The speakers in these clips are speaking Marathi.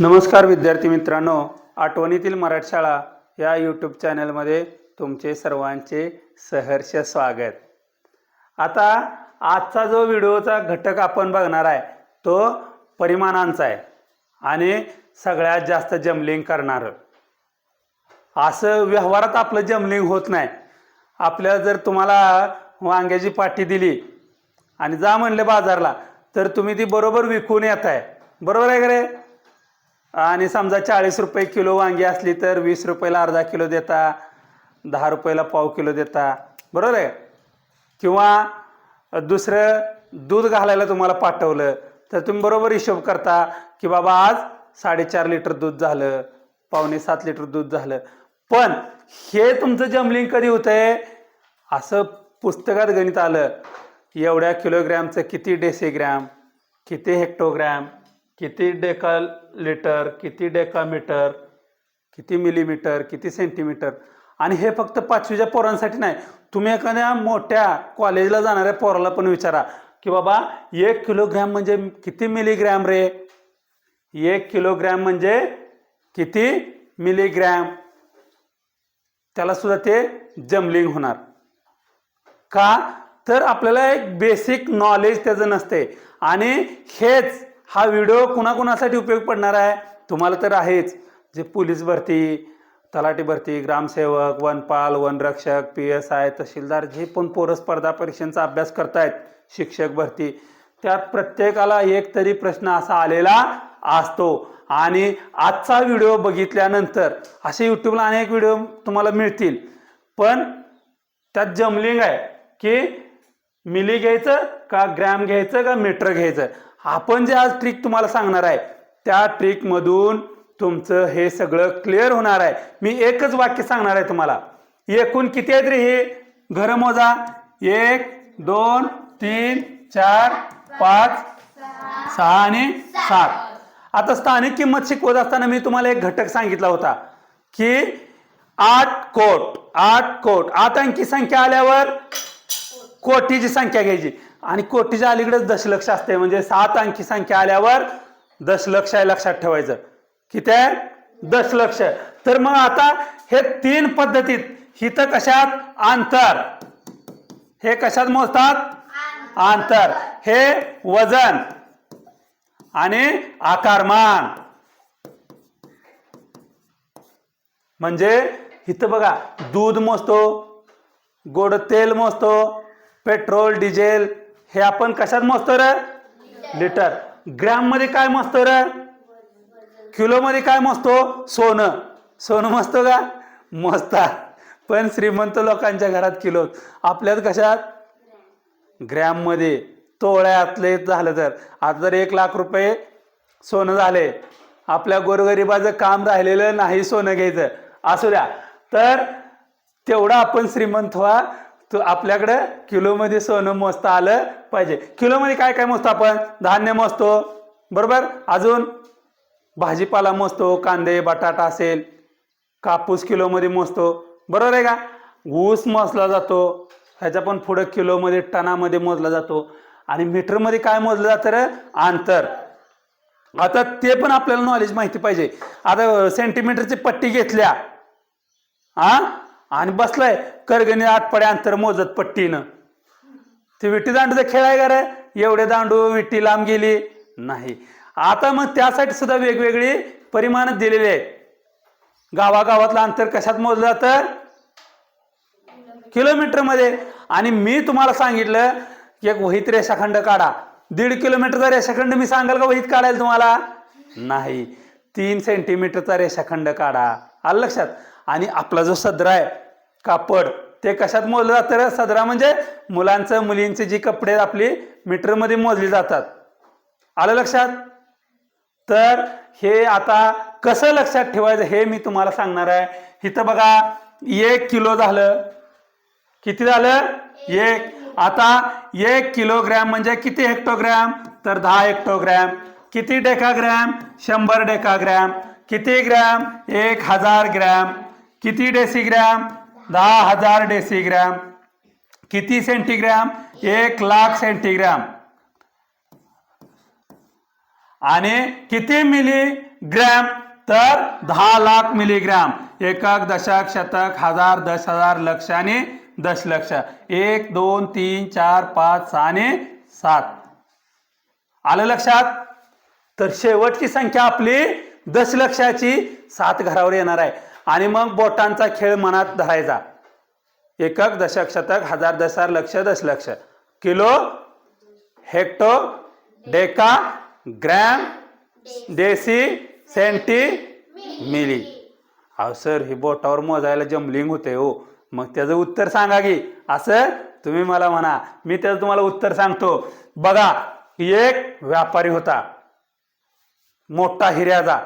नमस्कार विद्यार्थी मित्रांनो आठवणीतील मराठी शाळा या यूट्यूब चॅनलमध्ये तुमचे सर्वांचे सहर्ष स्वागत. आता आजचा जो व्हिडिओचा घटक आपण बघणार आहे तो परिमाणांचा आहे आणि सगळ्यात जास्त जमलिंग करणारं. असं व्यवहारात आपलं जमलिंग होत नाही. आपल्या जर तुम्हाला वांग्याची पाटी दिली आणि जा म्हणले बाजारला तर तुम्ही ती बरोबर विकून येत आहे बरोबर आहे का रे आणि समजा चाळीस रुपये किलो वांगी असली तर वीस रुपयाला अर्धा किलो देता दहा रुपयाला पाव किलो देता. बरोबर आहे? किंवा दुसरं दूध घालायला तुम्हाला पाठवलं तर तुम्ही बरोबर हिशोब करता की बाबा आज साडेचार लिटर दूध झालं पावणे सात लिटर दूध झालं. पण हे तुमचं जमलिंग कधी होतंय? असं पुस्तकात गणित आलं एवढ्या किलोग्रॅमचं किती डेसिग्रॅम किती हेक्टोग्रॅम? किती डेका लिटर किती डेकामीटर किती मिलीमीटर किती सेंटीमीटर? आणि हे फक्त पाचवीच्या पोरांसाठी नाही. तुम्ही एखाद्या मोठ्या कॉलेजला जाणाऱ्या पोराला पण विचारा की बाबा एक किलोग्रॅम म्हणजे किती मिलीग्रॅम रे? एक किलोग्रॅम म्हणजे किती मिलीग्रॅम? त्याला सुद्धा ते जमलिंग होणार. का? तर आपल्याला एक बेसिक नॉलेज त्याचं नसते. आणि हेच हा व्हिडिओ कुणाकुणासाठी उपयोग पडणार आहे? तुम्हाला तर आहेच. जे पोलीस भरती तलाठी भरती ग्रामसेवक वनपाल वनरक्षक पी एस आय तहसीलदार जे पण पोरं स्पर्धा परीक्षांचा अभ्यास करतायत शिक्षक भरती त्यात प्रत्येकाला एक तरी प्रश्न असा आलेला असतो. आणि आजचा व्हिडिओ बघितल्यानंतर असे यूट्यूबला अनेक व्हिडिओ तुम्हाला मिळतील. पण त्यात जमलिंग आहे की मिली घ्यायचं का ग्रॅम घ्यायचं का मीटर घ्यायचं? आपण जे आज ट्रिक तुम्हाला सांगणार आहे त्या ट्रिकमधून तुमचं हे सगळं क्लिअर होणार आहे. मी एकच वाक्य सांगणार आहे तुम्हाला. एकूण किती आहेत रे हे? घरं मोजा. एक दोन तीन चार पाच सहा आणि सात. आता स्थानिक किंमत शिकवत असताना मी तुम्हाला एक घटक सांगितला होता की आठ कोट आठ कोट. आठ अंकी संख्या आल्यावर कोटीची संख्या घ्यायची. आणि कोटीच्या अलीकडेच दशलक्ष असते म्हणजे सात अंकी संख्या आल्यावर दशलक्ष आहे लक्षात ठेवायचं. किती आहे? दशलक्ष. तर मग आता हे तीन पद्धतीत हिथं कशात? अंतर. हे कशात मोजतात? अंतर. हे वजन आणि आकारमान म्हणजे इथं बघा. दूध मोजतो गोड तेल मोजतो पेट्रोल डिझेल हे आपण कशात मोजतो रे? लिटर. ग्रॅममध्ये काय मोजतो रे? किलोमध्ये काय मोजतो हो? सोनं. सोनं मोजतो का? मोजतात पण श्रीमंत लोकांच्या घरात किलो. आपल्यात कशात? ग्रॅममध्ये. तोळ्यातले झालं तर. आता जर एक लाख रुपये सोनं झाले. आपल्या गोरगरिबाचं काम राहिलेलं नाही सोनं घ्यायचं. असू द्या. तर तेवढं आपण श्रीमंत व्हा. तर आपल्याकडं किलोमध्ये सोनं मोजता आलं पाहिजे. किलोमध्ये काय काय मोजतो आपण? धान्य मोजतो. बरोबर? अजून? भाजीपाला मोजतो कांदे बटाटा असेल. कापूस किलोमध्ये मोजतो. बरोबर आहे का? ऊस मोजला जातो. ह्याच्या पण पुढं किलोमध्ये टनामध्ये मोजला जातो. आणि मीटरमध्ये काय मोजलं जातं रे? अंतर. आता ते पण आपल्याला नॉलेज माहिती पाहिजे. आता सेंटीमीटरची पट्टी घेतल्या. हा आणि बसलाय करगणी आठपड्या अंतर मोजत पट्टीनं. ते विटी दांडूचा खेळ आहे का एवढे दांडू विटी लांब गेली. नाही. आता मग त्यासाठी सुद्धा वेगवेगळी परिमाण दिलेली आहेत. गावागावातलं अंतर कशात मोजलं जातं? किलोमीटरमध्ये. आणि मी तुम्हाला सांगितलं की एक वहीत रेषाखंड काढा. दीड किलोमीटरचा रेषाखंड मी सांगाल का वहीत काढायला तुम्हाला? नाही. तीन सेंटीमीटरचा रेषाखंड काढा. आलं लक्षात? आणि आपला जो सदरा आहे कापड. ते कशात मोजलं जातं सदरा म्हणजे मुलांचं मुलींचे जी कपडे आपली मीटरमध्ये मोजली जातात. आलं लक्षात? तर हे आता कसं लक्षात ठेवायचं हे मी तुम्हाला सांगणार आहे. इथं बघा एक किलो झालं. किती झालं? एक. आता एक किलोग्रॅम म्हणजे किती हेक्टोग्रॅम? तर दहा हेक्टोग्रॅम. किती डेकाग्रॅम? शंभर डेकाग्रॅम. किती ग्रॅम? एक हजार ग्रॅम. किती डेसिग्रॅम? दहा हजार डेसिग्रॅम. किती सेंटीग्रॅम? एक लाख सेंटीग्रॅम. आणि किती मिली ग्रॅम तर दहा लाख मिलीग्रॅम. एकक दशक शतक हजार दस हजार लक्ष आणि दशलक्ष. एक दोन तीन चार पाच सहा आणि सात. आलं लक्षात? तर शेवटची संख्या आपली दशलक्षाची सात घरावर येणार आहे. आणि मग बोटांचा खेळ मनात धरायचा. एकक दशक शतक हजार दशार लक्ष दशलक्ष. Kilo hecto deca gram deci centi milli. अहो सर ही बोटावर मोजायला जमलिंग होते हो. मग त्याचं उत्तर सांगा की. असं तुम्ही मला म्हणा. मी त्याचं तुम्हाला उत्तर सांगतो. बघा एक व्यापारी होता. मोठा हिऱ्याचा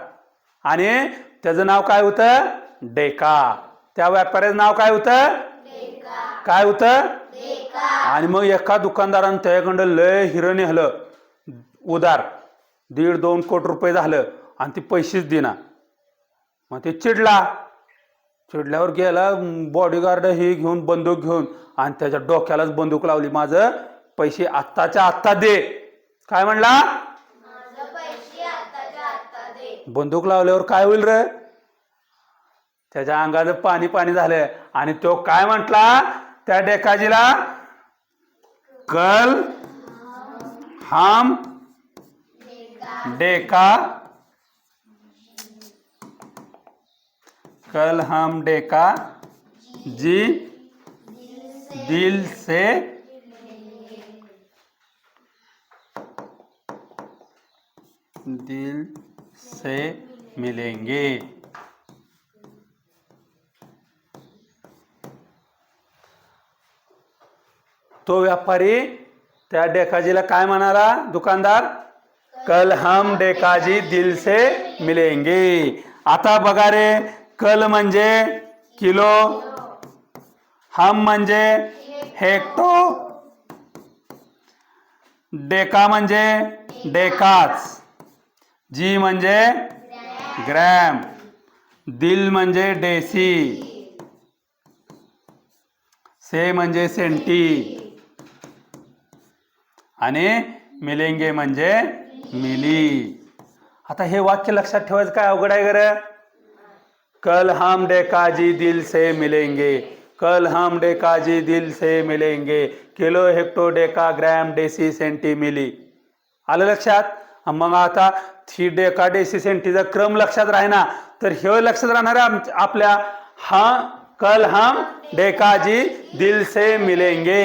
आणि त्याचं नाव काय होतं? डेका. त्या व्यापाऱ्याचं नाव काय होतं? काय होतं? आणि मग एका दुकानदारानं त्याच्याकडं लय हिरं नेहलं. उदार. दीड दोन कोटी रुपये झालं. आणि ते पैसेच देना मग ते चिडला. चिडल्यावर गेला बॉडीगार्ड हे घेऊन बंदूक घेऊन आणि त्याच्या डोक्यालाच बंदूक लावली. माझं पैसे आत्ताच्या आत्ता दे. काय म्हणला माझं पैसे आताच्या आता दे बंदूक लावल्यावर काय होईल रे? त्याच्या अंगाचं पाणी पाणी झालं आणि तो काय म्हटला? त्या डेकाजीला कल हम डेका कल हम डेका जी दिल से दिल से मिलेंगे। तो व्यापारी डेकाजीला काय दुकानदार, कल हम डेकाजी दिल से मिलेंगे। आता बघा रे, कल म्हणजे किलो, हम म्हणजे हेक्टो, डेका म्हणजे डेकाच। जी म्हणजे ग्रॅम. दिल म्हणजे डेसी. से म्हणजे सेंटी. आणि मिलेंगे म्हणजे मिली. आता हे वाक्य लक्षात ठेवायचं काय अवघड आहे गर? कल हम डेकाजी दिल से मिलेंगे. कल हम डेकाजी दिल से मिलेंगे. Kilo hecto deca gram deci centi milli. आलं लक्षात? मग आता थी डेका एंटीचा क्रम लक्षात राहीना. तर हे लक्षात राहणार आहे आपल्या हा कल हम डेकाजी दिल से मिलेंगे.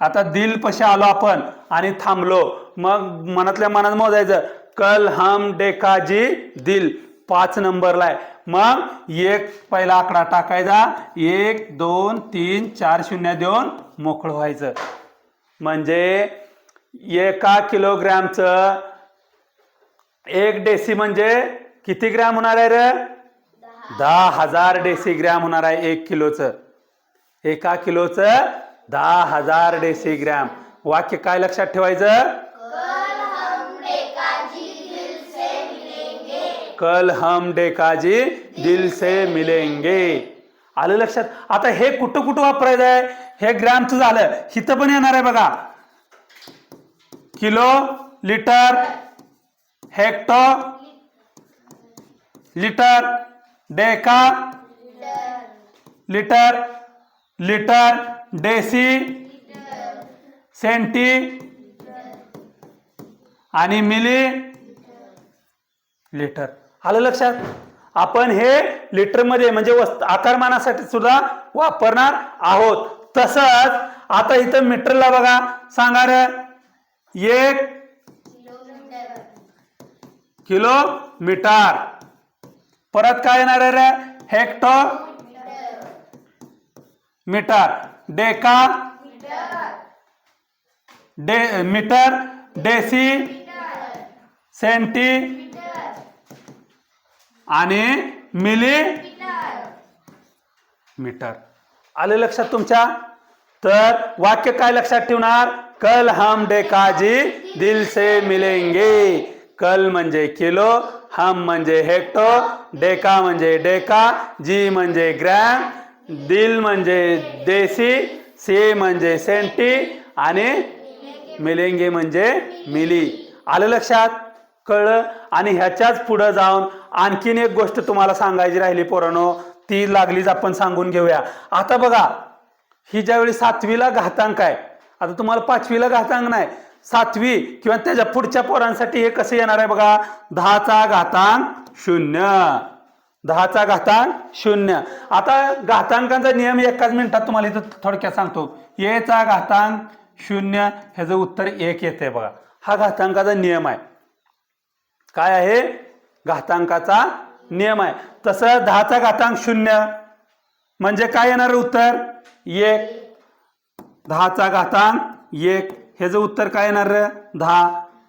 आता दिल पशी आलो आपण आणि थांबलो. मग मनातल्या मनात मोजायचं कल हम डेकाजी दिल. पाच नंबरला आहे. मग एक पहिला आकडा टाकायचा. एक दोन तीन चार शून्य देऊन मोकळं व्हायचं. म्हणजे एका किलोग्रॅमचं एक डेसी म्हणजे किती ग्रॅम होणार आहे रे? दहा हजार डेसी ग्रॅम होणार आहे एक किलोचं. एका किलोचं दहा हजार डेसी ग्रॅम. वाक्य काय लक्षात ठेवायचं? कल हम डेकाजी दिल से मिलेंगे. आलं लक्षात? आता हे कुठं कुठं वापरायचं आहे? हे ग्रॅमचं झालं. हिथं पण येणार आहे बघा. Kilo litre hecto litre deca litre litre deci centi आणि मिली लिटर. आलं लक्षात? आपण हे लिटरमध्ये म्हणजे वस्त आकारमानासाठी सुद्धा वापरणार आहोत. तसंच आता इथं मीटरला बघा. सांगा रे. एक किलो मीटर. परत काय येणार हेक्टो मीटर. डेका? डे, मीटर. डेसी? सेंटी? आणि मिली? मीटर. आले लक्षात तुमच्या? तर वाक्य काय लक्षात ठेवणार? कल हम डेकाजी दिल से मिलेंगे. कल म्हणजे किलो हम म्हणजे हेक्टो डेका म्हणजे डेका जी म्हणजे ग्रॅम दिल म्हणजे देसी से म्हणजे सेंटी आणि मिलेंगे म्हणजे मिली. आलं लक्षात? कळलं? आणि ह्याच्याच पुढं जाऊन आणखीन एक गोष्ट तुम्हाला सांगायची राहिली पोरानो ती लागलीच आपण सांगून घेऊया. आता बघा ही ज्यावेळी सातवीला घातांक आहे आता तुम्हाला पाचवीला घातांक नाही सातवी किंवा त्याच्या पुढच्या पोरांसाठी हे कसं येणार आहे बघा? दहाचा घातांक शून्य. दहाचा घातांक शून्य. आता घातांकांचा नियम एकाच मिनिटात तुम्हाला इथं थोडक्यात सांगतो. येचा घातांक शून्य ह्याचं उत्तर एक येते बघा. हा घातांकाचा नियम आहे. काय आहे? घातांकाचा नियम आहे. तसं दहाचा घातांक शून्य. म्हणजे काय येणार उत्तर? एक. दहाचा घातांक एक. ह्याचं उत्तर काय येणार दहा.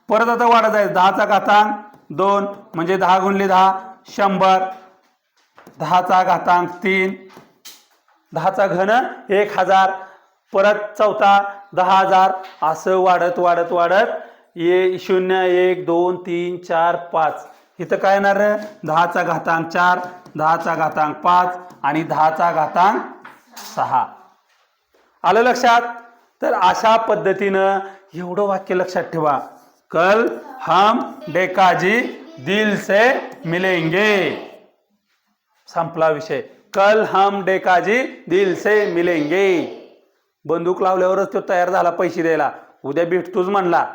परत आता वाढत आहे. दहाचा घातांक दोन म्हणजे दहा गुणले दहा शंभर. दहाचा घातांक तीन. दहाचा घन एक हजार. परत चौथा दहा हजार. असं वाढत वाढत वाढत. ये शून्य एक दोन तीन चार पाच. इथं काय येणार दहाचा घातांक चार दहाचा घातांक पाच आणि दहाचा घातांक सहा. आलं लक्षात? तर अशा पद्धतीनं एवढं वाक्य लक्षात ठेवा. कल हम डेकाजी दिल से मिलेंगे. संपला विषय. कल हम डेकाजी दिल से मिलेंगे. बंदूक लावल्यावरच तो तयार झाला पैसे द्यायला. उद्या भेटतोच म्हणला.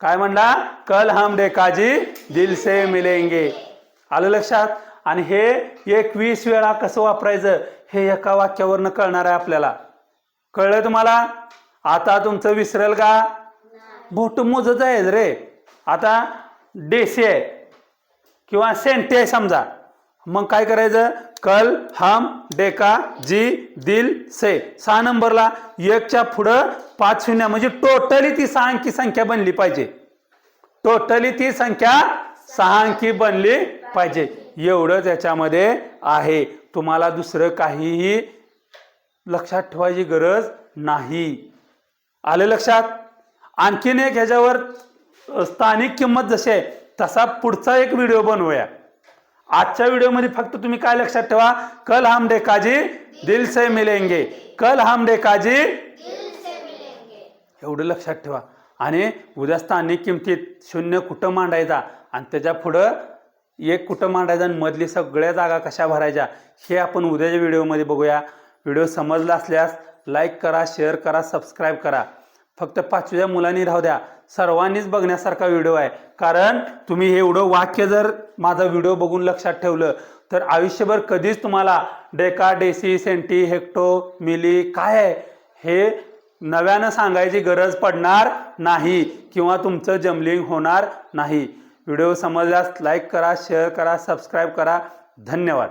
काय म्हणला? कल हम डेकाजी दिल से मिलेंगे. आलं लक्षात? आणि हे एकवीस वेळा कसं वापरायचं? हे एका वाक्यावरनं कळणार आहे आपल्याला. कळलं तुम्हाला? आता तुमचं विसरेल का? बोट मोजत आहे रे. आता डेसी आहे. किंवा सेंटी आहे समजा. मग काय करायचं? कल हम डेका जी दिल से. सहा नंबरला एकच्या पुढं पाच शून्य. म्हणजे टोटली ती सहा अंकी संख्या बनली पाहिजे. टोटली ती संख्या सहा अंकी बनली पाहिजे. एवढंच याच्यामध्ये आहे. तुम्हाला दुसरं काहीही लक्षात ठेवायची गरज नाही. आलं लक्षात? आणखीन एक ह्याच्यावर स्थानिक किंमत जशी आहे तसा पुढचा एक व्हिडिओ बनवूया. आजच्या व्हिडिओमध्ये फक्त तुम्ही काय लक्षात ठेवा? कल हम डेकाजी दिल से मिलेंगे. कल हम डेकाजी काजी एवढं लक्षात ठेवा. आणि उद्या स्थानिक किमतीत शून्य कुठं मांडायचा? आणि त्याच्या पुढं एक कुठं मांडायचा? आणि मधली सगळ्या जागा कशा भरायच्या? हे आपण उद्याच्या व्हिडिओमध्ये बघूया. व्हिडिओ समजला असल्यास लाईक करा शेअर करा सबस्क्राईब करा. फक्त पाचव्या मुलांनी राहू द्या. सर्वांनीच बघण्यासारखा व्हिडिओ आहे. कारण तुम्ही हे एवढं वाक्य जर माझा व्हिडिओ बघून लक्षात ठेवलं तर आयुष्यभर कधीच तुम्हाला deca deci centi hecto milli काय आहे हे नव्यानं सांगायची गरज पडणार नाही किंवा तुमचं जमलिंग होणार नाही. व्हिडिओ समजल्यास लाईक करा शेअर करा सबस्क्राईब करा. धन्यवाद.